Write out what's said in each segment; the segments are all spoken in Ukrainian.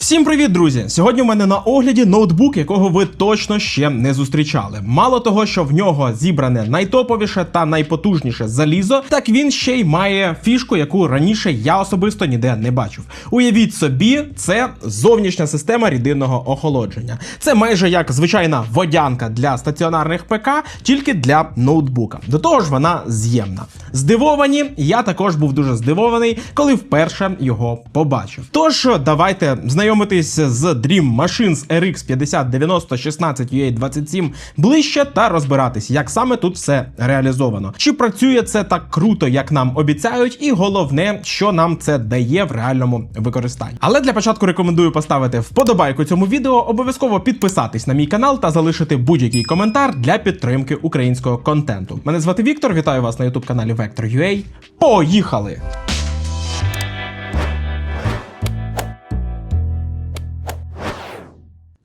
Всім привіт, друзі! Сьогодні у мене на огляді ноутбук, якого ви точно ще не зустрічали. Мало того, що в нього зібране найтоповіше та найпотужніше залізо, так він ще й має фішку, яку раніше я особисто ніде не бачив. Уявіть собі, це зовнішня система рідинного охолодження. Це майже як звичайна водянка для стаціонарних ПК, тільки для ноутбука. До того ж, вона з'ємна. Здивовані, я також був дуже здивований, коли вперше його побачив. Тож давайте знайомитись з Dream Machines RX 5090 16 UA27 ближче та розбиратись, як саме тут все реалізовано. Чи працює це так круто, як нам обіцяють, і головне, що нам це дає в реальному використанні. Але для початку рекомендую поставити вподобайку цьому відео, обов'язково підписатись на мій канал та залишити будь-який коментар для підтримки українського контенту. Мене звати Віктор, вітаю вас на youtube каналі Vector.ua. Поїхали!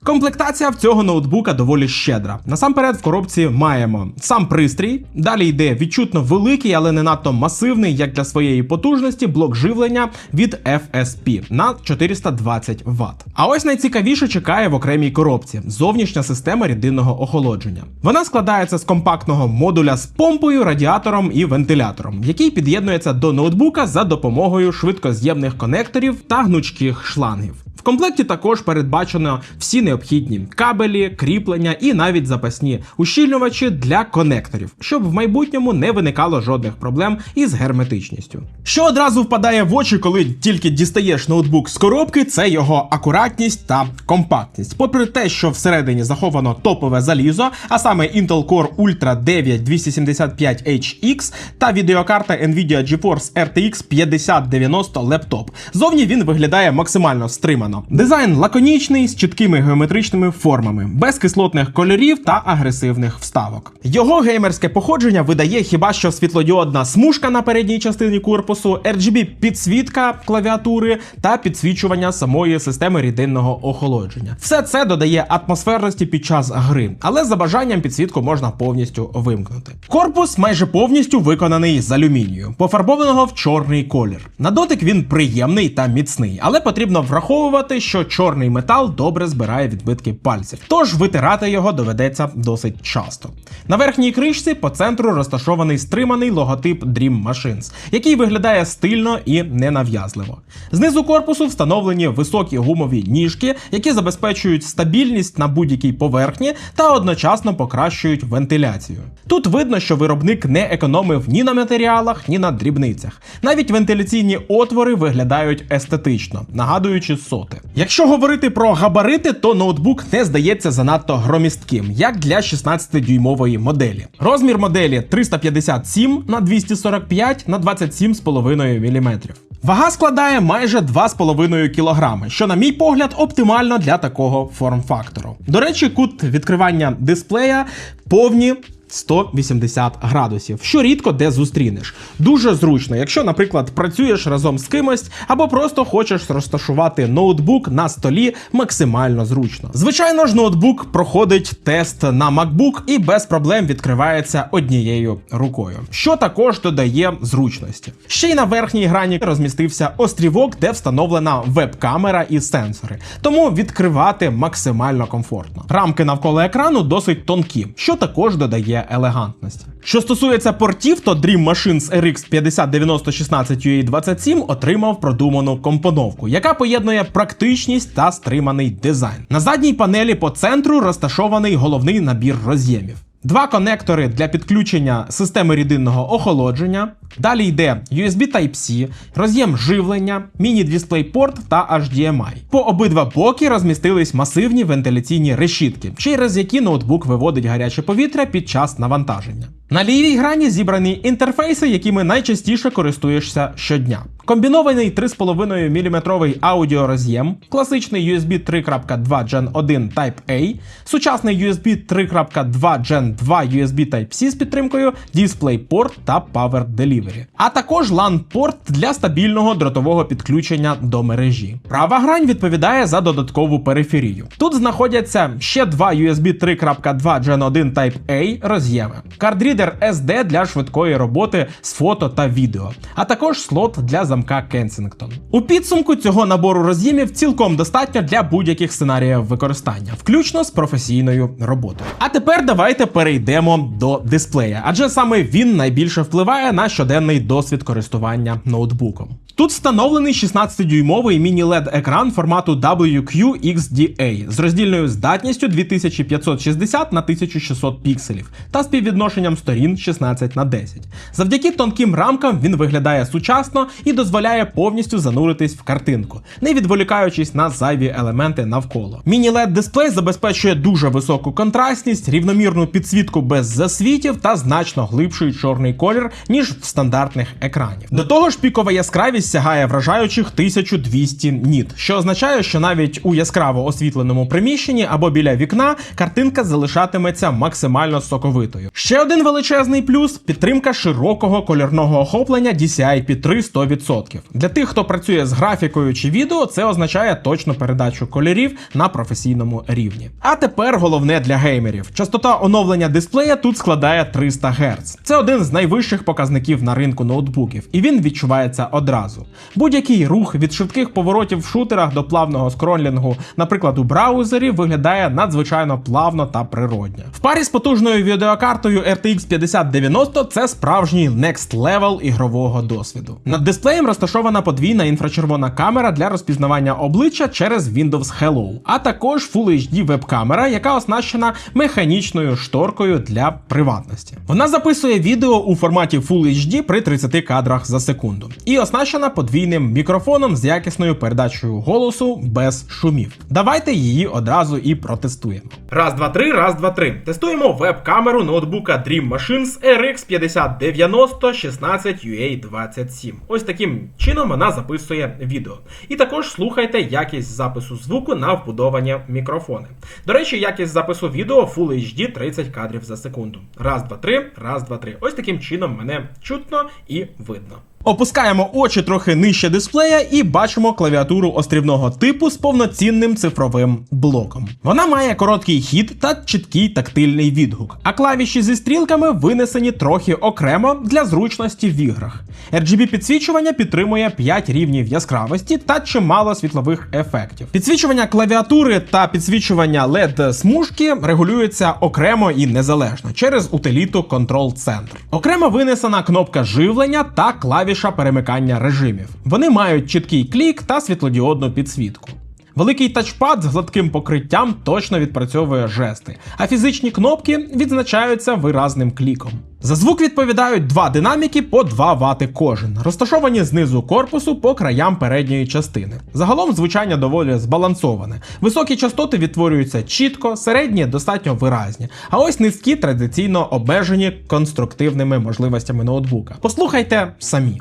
Комплектація в цього ноутбука доволі щедра. Насамперед, в коробці маємо сам пристрій. Далі йде відчутно великий, але не надто масивний, як для своєї потужності, блок живлення від FSP на 420 Вт. А ось найцікавіше чекає в окремій коробці зовнішня система рідинного охолодження. Вона складається з компактного модуля з помпою, радіатором і вентилятором, який під'єднується до ноутбука за допомогою швидкоз'ємних конекторів та гнучких шлангів. Комплекті також передбачено всі необхідні кабелі, кріплення і навіть запасні ущільнювачі для конекторів, щоб в майбутньому не виникало жодних проблем із герметичністю. Що одразу впадає в очі, коли тільки дістаєш ноутбук з коробки, це його акуратність та компактність. Попри те, що всередині заховано топове залізо, а саме Intel Core Ultra 9 275HX та відеокарта Nvidia GeForce RTX 5090 лептоп. Зовні він виглядає максимально стримано. Дизайн лаконічний з чіткими геометричними формами, без кислотних кольорів та агресивних вставок. Його геймерське походження видає хіба що світлодіодна смужка на передній частині корпусу, RGB підсвітка клавіатури та підсвічування самої системи рідинного охолодження. Все це додає атмосферності під час гри, але за бажанням підсвітку можна повністю вимкнути. Корпус майже повністю виконаний з алюмінію, пофарбованого в чорний колір. На дотик він приємний та міцний, але потрібно враховувати, що чорний метал добре збирає відбитки пальців, тож витирати його доведеться досить часто. На верхній кришці по центру розташований стриманий логотип Dream Machines, який виглядає стильно і ненав'язливо. Знизу корпусу встановлені високі гумові ніжки, які забезпечують стабільність на будь-якій поверхні та одночасно покращують вентиляцію. Тут видно, що виробник не економив ні на матеріалах, ні на дрібницях. Навіть вентиляційні отвори виглядають естетично, нагадуючи соти. Якщо говорити про габарити, то ноутбук не здається занадто громістким, як для 16-дюймової моделі. Розмір моделі 357 на 245 на 27,5 мм. Вага складає майже 2,5 кг, що, на мій погляд, оптимально для такого форм-фактору. До речі, кут відкривання дисплея повні 180 градусів, що рідко де зустрінеш. Дуже зручно, якщо, наприклад, працюєш разом з кимось або просто хочеш розташувати ноутбук на столі максимально зручно. Звичайно ж, ноутбук проходить тест на MacBook і без проблем відкривається однією рукою, що також додає зручності. Ще й на верхній грані розмістився острівок, де встановлена веб-камера і сенсори, тому відкривати максимально комфортно. Рамки навколо екрану досить тонкі, що також додає елегантності. Що стосується портів, то Dream Machines RX 5090 16 UA27 отримав продуману компоновку, яка поєднує практичність та стриманий дизайн. На задній панелі по центру розташований головний набір роз'ємів. Два конектори для підключення системи рідинного охолодження. Далі йде USB Type-C, роз'єм живлення, міні-дисплейпорт та HDMI. По обидва боки розмістились масивні вентиляційні решітки, через які ноутбук виводить гаряче повітря під час навантаження. На лівій грані зібрані інтерфейси, якими найчастіше користуєшся щодня. Комбінований 3,5 мм аудіороз'єм, класичний USB 3.2 Gen 1 Type-A, сучасний USB 3.2 Gen 2 USB Type-C з підтримкою, DisplayPort та Power Delivery, а також LAN-порт для стабільного дротового підключення до мережі. Права грань відповідає за додаткову периферію. Тут знаходяться ще два USB 3.2 Gen 1 Type-A роз'єми, кардрід рідер SD для швидкої роботи з фото та відео, а також слот для замка Kensington. У підсумку цього набору роз'ємів цілком достатньо для будь-яких сценаріїв використання, включно з професійною роботою. А тепер давайте перейдемо до дисплея, адже саме він найбільше впливає на щоденний досвід користування ноутбуком. Тут встановлений 16-дюймовий міні-LED екран формату WQXDA з роздільною здатністю 2560 на 1600 пікселів та співвідношенням сторін 16 на 10. Завдяки тонким рамкам він виглядає сучасно і дозволяє повністю зануритись в картинку, не відволікаючись на зайві елементи навколо. Міні-LED дисплей забезпечує дуже високу контрастність, рівномірну підсвітку без засвітів та значно глибший чорний колір, ніж в стандартних екранів. До того ж, пікова яскравість сягає вражаючих 1200 ніт, що означає, що навіть у яскраво освітленому приміщенні або біля вікна картинка залишатиметься максимально соковитою. Ще один величезний плюс підтримка широкого кольорного охоплення DCI-P3 100%. Для тих, хто працює з графікою чи відео, це означає точну передачу кольорів на професійному рівні. А тепер головне для геймерів: частота оновлення дисплея тут складає 300 Гц. Це один з найвищих показників на ринку ноутбуків, і він відчувається одразу. Будь-який рух від швидких поворотів в шутерах до плавного скролінгу, наприклад, у браузері, виглядає надзвичайно плавно та природньо. В парі з потужною відеокартою RTX 5090 це справжній next level ігрового досвіду. Над дисплеєм розташована подвійна інфрачервона камера для розпізнавання обличчя через Windows Hello, а також Full HD веб-камера, яка оснащена механічною шторкою для приватності. Вона записує відео у форматі Full HD при 30 кадрах за секунду і оснащена подвійним мікрофоном з якісною передачею голосу без шумів. Давайте її одразу і протестуємо. Раз, два, три, раз, два, три. Тестуємо веб-камеру ноутбука Dream Machines RX 5090 16 UA27. Ось таким чином вона записує відео. І також слухайте якість запису звуку на вбудовані мікрофони. До речі, якість запису відео Full HD 30 кадрів за секунду. Раз, два, три, раз, два, три. Ось таким чином мене чутно і видно. Опускаємо очі трохи нижче дисплея і бачимо клавіатуру острівного типу з повноцінним цифровим блоком. Вона має короткий хід та чіткий тактильний відгук, а клавіші зі стрілками винесені трохи окремо для зручності в іграх. RGB підсвічування підтримує 5 рівнів яскравості та чимало світлових ефектів. Підсвічування клавіатури та підсвічування LED смужки регулюються окремо і незалежно через утиліту Control Center. Окремо винесена кнопка живлення та клавіша перемикання режимів. Вони мають чіткий клік та світлодіодну підсвітку. Великий тачпад з гладким покриттям точно відпрацьовує жести, а фізичні кнопки відзначаються виразним кліком. За звук відповідають два динаміки по 2 Вт кожен, розташовані знизу корпусу по краям передньої частини. Загалом звучання доволі збалансоване. Високі частоти відтворюються чітко, середні достатньо виразні, а ось низькі традиційно обмежені конструктивними можливостями ноутбука. Послухайте самі.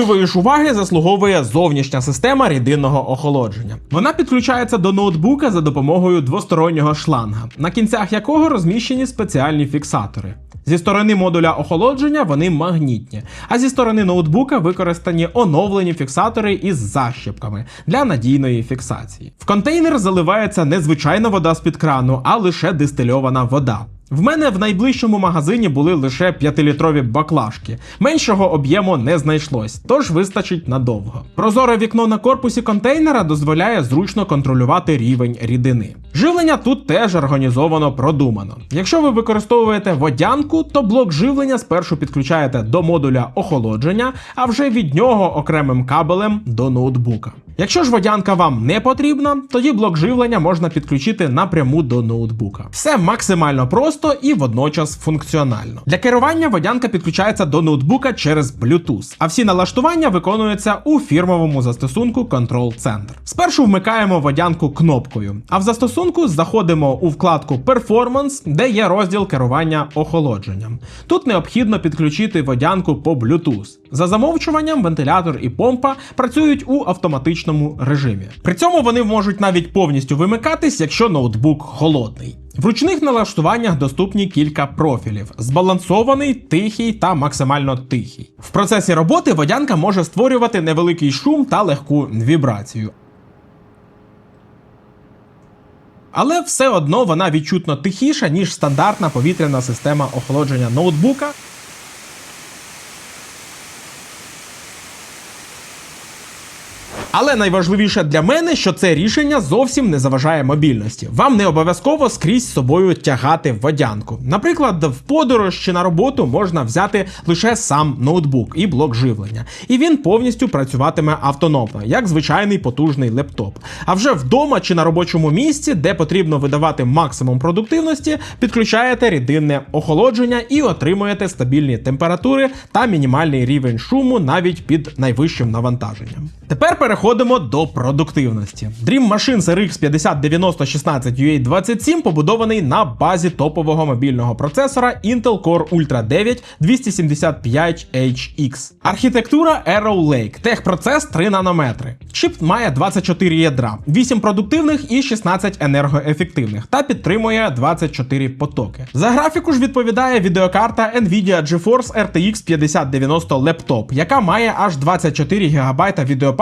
Особливої ж уваги заслуговує зовнішня система рідинного охолодження. Вона підключається до ноутбука за допомогою двостороннього шланга, на кінцях якого розміщені спеціальні фіксатори. Зі сторони модуля охолодження вони магнітні, а зі сторони ноутбука використані оновлені фіксатори із защіпками для надійної фіксації. В контейнер заливається не звичайна вода з-під крану, а лише дистильована вода. В мене в найближчому магазині були лише 5-літрові баклажки. Меншого об'єму не знайшлось, тож вистачить надовго. Прозоре вікно на корпусі контейнера дозволяє зручно контролювати рівень рідини. Живлення тут теж організовано продумано. Якщо ви використовуєте водянку, то блок живлення спершу підключаєте до модуля охолодження, а вже від нього окремим кабелем до ноутбука. Якщо ж водянка вам не потрібна, тоді блок живлення можна підключити напряму до ноутбука. Все максимально просто і водночас функціонально. Для керування водянка підключається до ноутбука через Bluetooth, а всі налаштування виконуються у фірмовому застосунку Control Center. Спершу вмикаємо водянку кнопкою, а в застосунку заходимо у вкладку Performance, де є розділ керування охолодженням. Тут необхідно підключити водянку по Bluetooth. За замовчуванням, вентилятор і помпа працюють у автоматичному режимі. При цьому вони можуть навіть повністю вимикатись, якщо ноутбук холодний. В ручних налаштуваннях доступні кілька профілів: збалансований, тихий та максимально тихий. В процесі роботи водянка може створювати невеликий шум та легку вібрацію. Але все одно вона відчутно тихіша, ніж стандартна повітряна система охолодження ноутбука. Але найважливіше для мене, що це рішення зовсім не заважає мобільності. Вам не обов'язково скрізь з собою тягати водянку. Наприклад, в подорож чи на роботу можна взяти лише сам ноутбук і блок живлення, і він повністю працюватиме автономно, як звичайний потужний лептоп. А вже вдома чи на робочому місці, де потрібно видавати максимум продуктивності, підключаєте рідинне охолодження і отримуєте стабільні температури та мінімальний рівень шуму навіть під найвищим навантаженням. Тепер переходимо до продуктивності. Dream Machines RX 509016 UA27 побудований на базі топового мобільного процесора Intel Core Ultra 9 275HX. Архітектура Arrow Lake, техпроцес 3 нанометри. Чіп має 24 ядра, 8 продуктивних і 16 енергоефективних та підтримує 24 потоки. За графіку ж відповідає відеокарта Nvidia GeForce RTX 5090 Laptop, яка має аж 24 ГБ відеопам'яті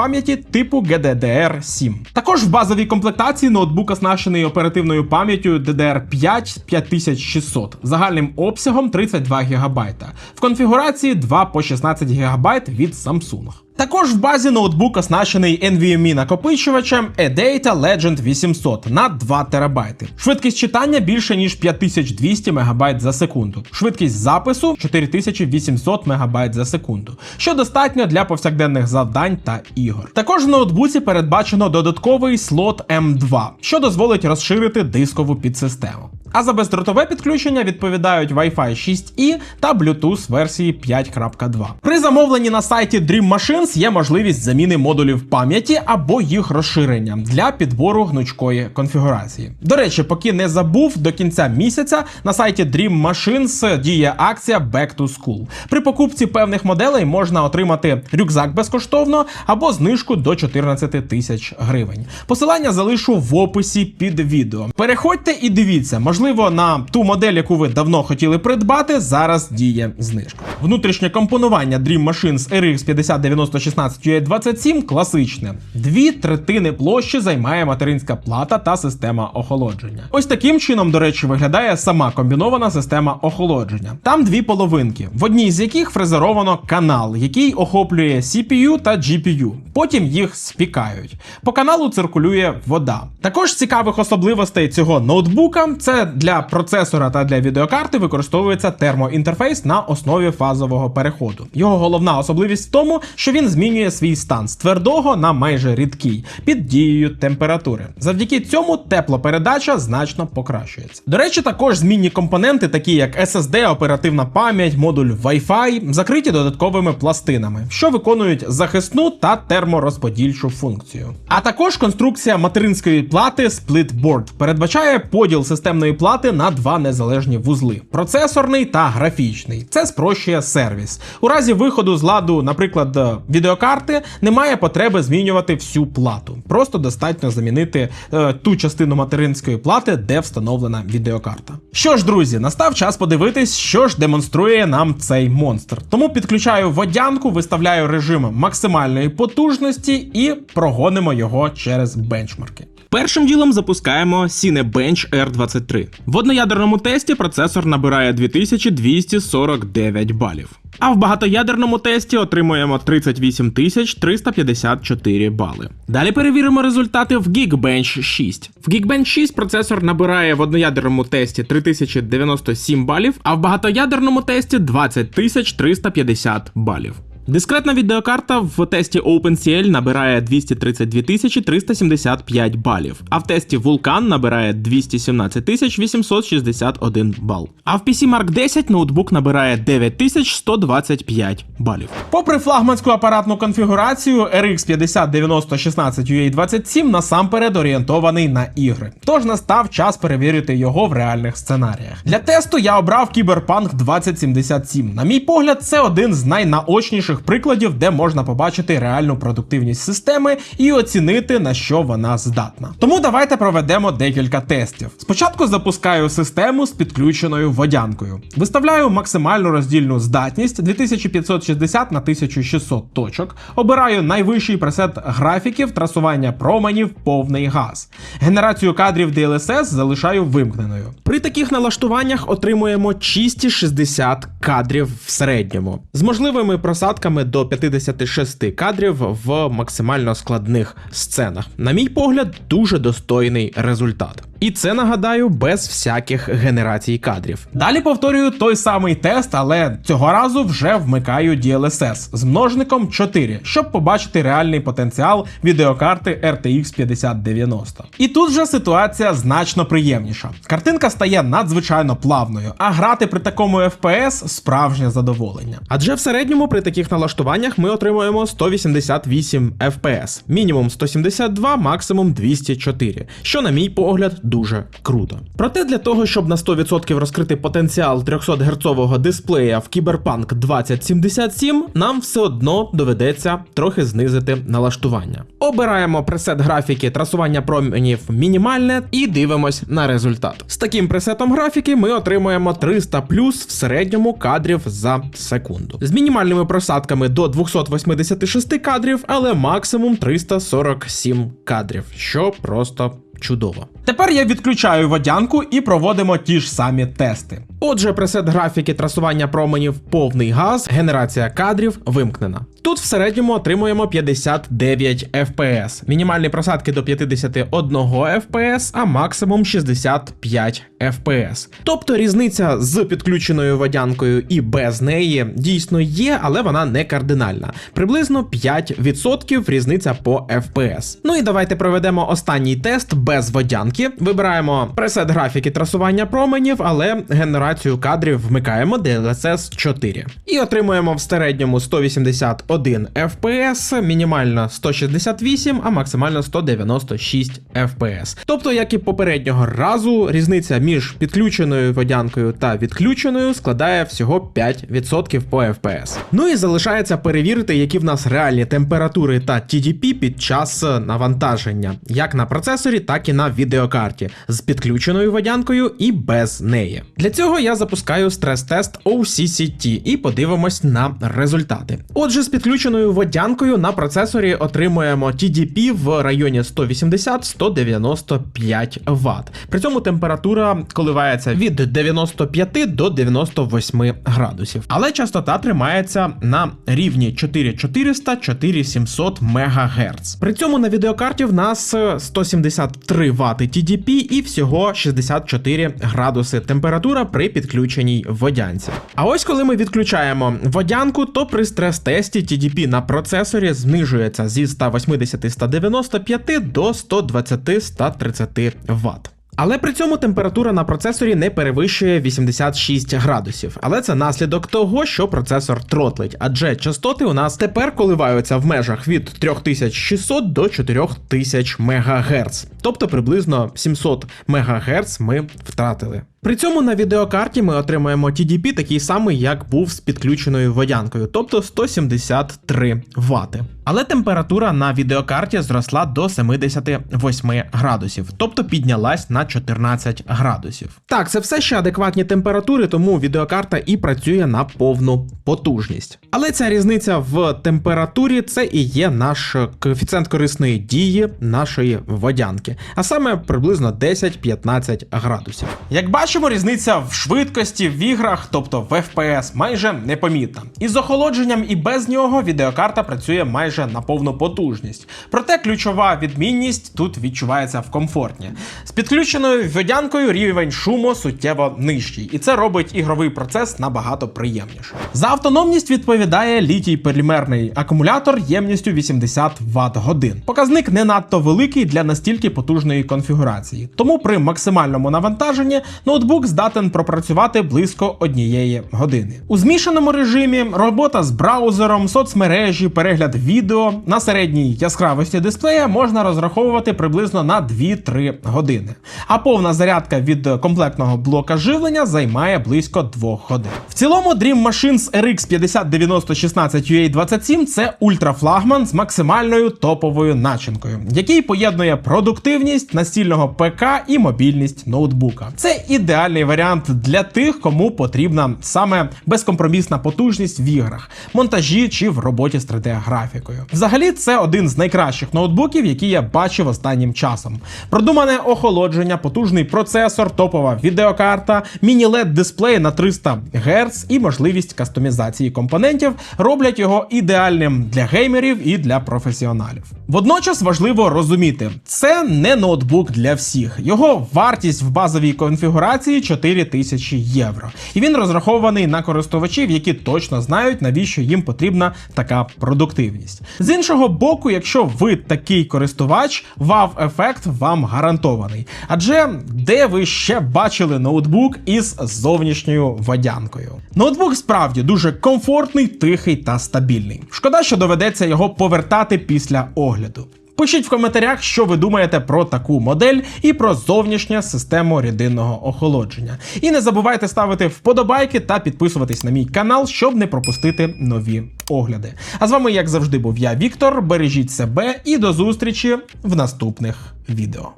типу GDDR7. Також в базовій комплектації ноутбук оснащений оперативною пам'яттю DDR5 5600 загальним обсягом 32 ГБ. В конфігурації 2 по 16 ГБ від Samsung. Також в базі ноутбук оснащений NVMe накопичувачем eData Legend 800 на 2 ТБ. Швидкість читання більше ніж 5200 МБ за секунду. Швидкість запису 4800 МБ за секунду, що достатньо для повсякденних завдань та ігор. Також в ноутбуці передбачено додатковий слот M2, що дозволить розширити дискову підсистему. А за бездротове підключення відповідають Wi-Fi 6E та Bluetooth версії 5.2. При замовленні на сайті Dream Machines є можливість заміни модулів пам'яті або їх розширення для підбору гнучкої конфігурації. До речі, поки не забув, до кінця місяця на сайті Dream Machines діє акція Back to School. При покупці певних моделей можна отримати рюкзак безкоштовно або знижку до 14 тисяч гривень. Посилання залишу в описі під відео. Переходьте і дивіться, можливо, на ту модель, яку ви давно хотіли придбати, зараз діє знижка. Внутрішнє компонування Dream Machines RX 509016 UA27 класичне. Дві третини площі займає материнська плата та система охолодження. Ось таким чином, до речі, виглядає сама комбінована система охолодження. Там дві половинки, в одній з яких фрезеровано канал, який охоплює CPU та GPU. Потім їх спікають. По каналу циркулює вода. Також цікавих особливостей цього ноутбука це для процесора та для відеокарти використовується термоінтерфейс на основі фазового переходу. Його головна особливість в тому, що він змінює свій стан з твердого на майже рідкий під дією температури. Завдяки цьому теплопередача значно покращується. До речі, також змінні компоненти, такі як SSD, оперативна пам'ять, модуль Wi-Fi, закриті додатковими пластинами, що виконують захисну та терморозподільчу функцію. А також конструкція материнської плати Splitboard передбачає поділ системної плати на два незалежні вузли: процесорний та графічний. Це спрощує сервіс. У разі виходу з ладу, наприклад, відеокарти, немає потреби змінювати всю плату. Просто достатньо замінити е, ту частину материнської плати, де встановлена відеокарта. Що ж, друзі, настав час подивитись, що ж демонструє нам цей монстр. Тому підключаю водянку, виставляю режим максимальної потужності і прогонимо його через бенчмарки. Першим ділом запускаємо Cinebench R23. В одноядерному тесті процесор набирає 2249 балів. А в багатоядерному тесті отримуємо 38 354 бали. Далі перевіримо результати в Geekbench 6. В Geekbench 6 процесор набирає в одноядерному тесті 3097 балів, а в багатоядерному тесті 20 350 балів. Дискретна відеокарта в тесті OpenCL набирає 232 375 балів, а в тесті Vulkan набирає 217 861 бал. А в PC Mark 10 ноутбук набирає 9125 балів. Попри флагманську апаратну конфігурацію, RX 5090 16 UA27 насамперед орієнтований на ігри. Тож настав час перевірити його в реальних сценаріях. Для тесту я обрав Cyberpunk 2077. На мій погляд, це один з найнаочніших прикладів, де можна побачити реальну продуктивність системи і оцінити на що вона здатна. Тому давайте проведемо декілька тестів. Спочатку запускаю систему з підключеною водянкою. Виставляю максимальну роздільну здатність 2560 на 1600 точок. Обираю найвищий пресет графіків, трасування променів, повний газ. Генерацію кадрів DLSS залишаю вимкненою. При таких налаштуваннях отримуємо чисті 60 кадрів в середньому, з можливими просадками до 56 кадрів в максимально складних сценах. На мій погляд, дуже достойний результат. І це нагадаю без всяких генерацій кадрів. Далі повторюю той самий тест, але цього разу вже вмикаю DLSS з множником 4, щоб побачити реальний потенціал відеокарти RTX 5090. І тут же ситуація значно приємніша. Картинка стає надзвичайно плавною, а грати при такому FPS справжнє задоволення. Адже в середньому при таких налаштуваннях ми отримуємо 188 FPS, мінімум 172, максимум 204, що, на мій погляд, дуже круто. Проте для того, щоб на 100% розкрити потенціал 300 герцового дисплея в Cyberpunk 2077, нам все одно доведеться трохи знизити налаштування. Обираємо пресет графіки трасування променів мінімальне і дивимось на результат. З таким пресетом графіки ми отримуємо 300 плюс в середньому кадрів за секунду. З мінімальними просадками до 286 кадрів, але максимум 347 кадрів, що просто чудово. Тепер я відключаю водянку і проводимо ті ж самі тести. Отже, пресет графіки трасування променів повний газ, генерація кадрів вимкнена. Тут в середньому отримуємо 59 FPS, мінімальні просадки до 51 FPS, а максимум 65 FPS. Тобто різниця з підключеною водянкою і без неї дійсно є, але вона не кардинальна. Приблизно 5% різниця по FPS. Ну і давайте проведемо останній тест без водянки. Вибираємо пресет графіки трасування променів, але генерацію кадрів вмикаємо DLSS 4. І отримуємо в середньому 181 FPS, мінімально 168, а максимально 196 FPS. Тобто, як і попереднього разу, різниця між підключеною водянкою та відключеною складає всього 5% по FPS. Ну і залишається перевірити, які в нас реальні температури та TDP під час навантаження, як на процесорі, так і на відеокарті з підключеною водянкою і без неї. Для цього я запускаю стрес-тест OCCT і подивимось на результати. Отже, з підключеною водянкою на процесорі отримуємо TDP в районі 180-195 Вт. При цьому температура коливається від 95 до 98 градусів. Але частота тримається на рівні 4400-4700 МГц. При цьому на відеокарті в нас 173 Вт TDP і всього 64 градуси температура при підключеній водянці. А ось коли ми відключаємо водянку, то при стрес-тесті TDP на процесорі знижується зі 180-195 до 120-130 Вт. Але при цьому температура на процесорі не перевищує 86 градусів. Але це наслідок того, що процесор тротлить, адже частоти у нас тепер коливаються в межах від 3600 до 4000 МГц. Тобто приблизно 700 МГц ми втратили. При цьому на відеокарті ми отримаємо TDP такий самий, як був з підключеною водянкою, тобто 173 Вт. Але температура на відеокарті зросла до 78 градусів, тобто піднялась на 14 градусів. Так, це все ще адекватні температури, тому відеокарта і працює на повну потужність. Але ця різниця в температурі це і є наш коефіцієнт корисної дії нашої водянки, а саме приблизно 10-15 градусів. Як бачите, бачимо, різниця в швидкості в іграх, тобто в FPS, майже непомітна. Із охолодженням і без нього відеокарта працює майже на повну потужність. Проте ключова відмінність тут відчувається в комфортні. З підключеною водянкою рівень шуму суттєво нижчий, і це робить ігровий процес набагато приємніше. За автономність відповідає літій полімерний акумулятор ємністю 80 Вт годин. Показник не надто великий для настільки потужної конфігурації. Тому при максимальному навантаженні ноутбук здатен пропрацювати близько однієї години. У змішаному режимі робота з браузером, соцмережі, перегляд відео на середній яскравості дисплея можна розраховувати приблизно на 2-3 години. А повна зарядка від комплектного блока живлення займає близько 2 годин. В цілому Dream Machines RX 509016 UA27 це ультрафлагман з максимальною топовою начинкою, який поєднує продуктивність настільного ПК і мобільність ноутбука. Це ідеальний варіант для тих, кому потрібна саме безкомпромісна потужність в іграх, монтажі чи в роботі з 3D-графікою. Взагалі, це один з найкращих ноутбуків, які я бачив останнім часом. Продумане охолодження, потужний процесор, топова відеокарта, міні-LED дисплей на 300 Гц і можливість кастомізації компонентів роблять його ідеальним для геймерів і для професіоналів. Водночас важливо розуміти, це не ноутбук для всіх. Його вартість в базовій конфігурації 4000 євро. І він розрахований на користувачів, які точно знають, навіщо їм потрібна така продуктивність. З іншого боку, якщо ви такий користувач, вав-ефект вам гарантований. Адже де ви ще бачили ноутбук із зовнішньою водянкою? Ноутбук справді дуже комфортний, тихий та стабільний. Шкода, що доведеться його повертати після огляду. Пишіть в коментарях, що ви думаєте про таку модель і про зовнішню систему рідинного охолодження. І не забувайте ставити вподобайки та підписуватись на мій канал, щоб не пропустити нові огляди. А з вами, як завжди, був я, Віктор. Бережіть себе і до зустрічі в наступних відео.